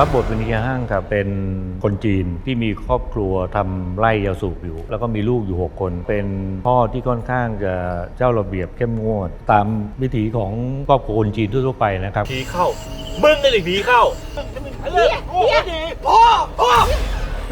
รับบทเป็นเฮียห้างครับเป็นคนจีนที่มีครอบครัวทำไร่ยาสูบอยู่ แล้วก็มีลูกอยู่ 6 คน เป็นพ่อที่ค่อนข้างจะเจ้าระเบียบเข้มงวด ตามวิถีของครอบครัวคนจีนทั่วๆไปนะครับผีเข้ามึงนี่แหละผีเข้าเลิกโอ้โหดีพ่อพ่อ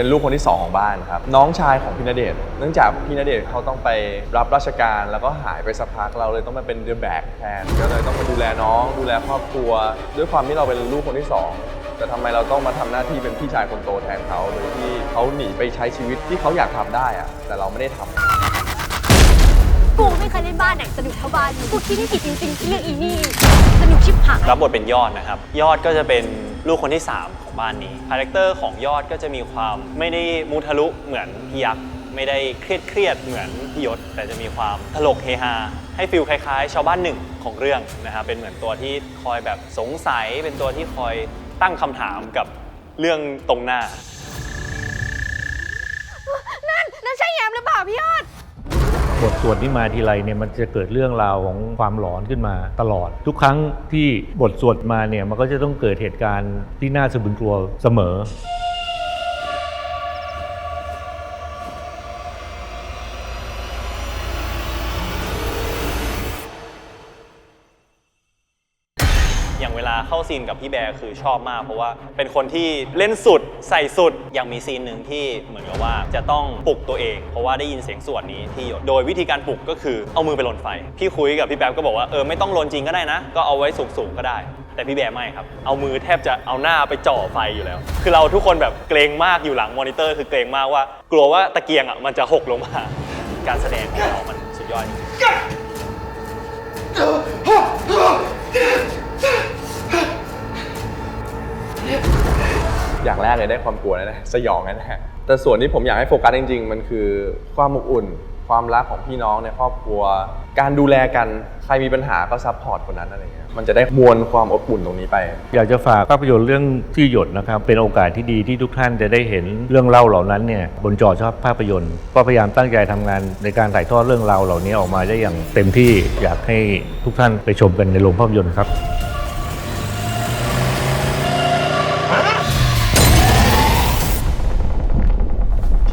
เป็นลูกคนที่ 2 ของบ้านครับ น้องชายของพี่ณเดชน์เนื่องจากพี่ณเดชน์เขาต้องไปรับราชการแล้วก็หายไปสักพักเราเลยต้องมาเป็นเดอะแบกแทนก็เลยต้องมาดูแลน้องดูแลครอบครัว ด้วยความที่เราเป็นลูกคนที่สองแต่ทำไมเราต้องมาทำหน้าที่เป็นพี่ชายคนโตแทนเขาโดยที่เขาหนีไปใช้ชีวิตที่เขาอยากทำได้อะแต่เราไม่ได้ทำ กูไม่เคยเล่นบ้านไหนสนุกเท่าบ้านนี้กูคิดไม่ผิดจริงๆที่เลือกอีนี่ สนุกชิบหายรับบทเป็นยอดนะครับ ยอดก็จะเป็นลูกคนที่3ของ บ้านนี้คาแรคเตอร์ของยอดก็จะมีความไม่ได้มุทะลุเหมือนพี่ยักษ์ไม่ได้เครียดเครียดเหมือนพี่ยศ แต่จะมีความตลกเฮฮาให้ฟิลคล้ายๆ ชาวบ้านหนึ่งของเรื่องนะครับเป็นเหมือนตัวที่คอยแบบสงสัยเป็นตัวที่คอยตั้งคำถามกับเรื่องตรงหน้า นั่นนั่นใช่แยมหรือเปล่าพี่ยอด บทสวดนี้มาทีไรเนี่ยมันจะเกิดเรื่องราวของความหลอนขึ้นมาตลอด ทุกครั้งที่บทสวดมาเนี่ยมันก็จะต้องเกิดเหตุการณ์ที่น่าสะพรึงกลัวเสมอ อย่างเวลาเข้าซีนกับพี่แบร์คือชอบมาก เพราะว่าเป็นคนที่เล่นสุดใส่สุดอย่างมีซีนหนึ่งที่เหมือนกับว่าจะต้องปลุกตัวเอง เพราะว่าได้ยินเสียงสวดนี้ที่หยดโดยวิธีการปลุกก็คือเอามือไปลนไฟ พี่คุยกับพี่แป๊บก็บอกว่าเออไม่ต้องลนจริงก็ได้นะ ก็เอาไว้สูงๆก็ได้ แต่พี่แบร์ไม่ครับ เอามือแทบจะเอาหน้าไปจ่อไฟอยู่แล้ว คือเราทุกคนแบบเกรงมากอยู่หลังมอนิเตอร์คือเกรงมากว่า กลัวว่าตะเกียงอะมันจะหกลงมาการแสดงของเรามันสุดยอดจริง อย่างแรกเลยได้ความกลัวแน่ๆสยองแน่ๆแต่ส่วนที่ผมอยากให้โฟกัสจริง ๆ มันคือความอบอุ่น ความรักของพี่น้องในครอบครัว การดูแลกัน ใครมีปัญหาก็ซัพพอร์ตคนนั้นอะไรเงี้ย มันจะได้มวลความอบอุ่นตรงนี้ไป อยากจะฝากภาพยนตร์เรื่องที่หยดนะครับ เป็นโอกาสที่ดีที่ทุกท่านจะได้เห็นเรื่องเล่าเหล่านั้นเนี่ยบนจอชอบภาพยนตร์ ก็พยายามตั้งใจทำงานในการถ่ายทอดเรื่องราวเหล่านี้ออกมาได้อย่างเต็มที่อยากให้ทุกท่านไปชมกันในโรงภาพยนตร์ครับ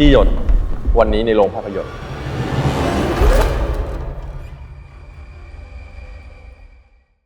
ที่หยดวันนี้ในโรงภาพยนตร์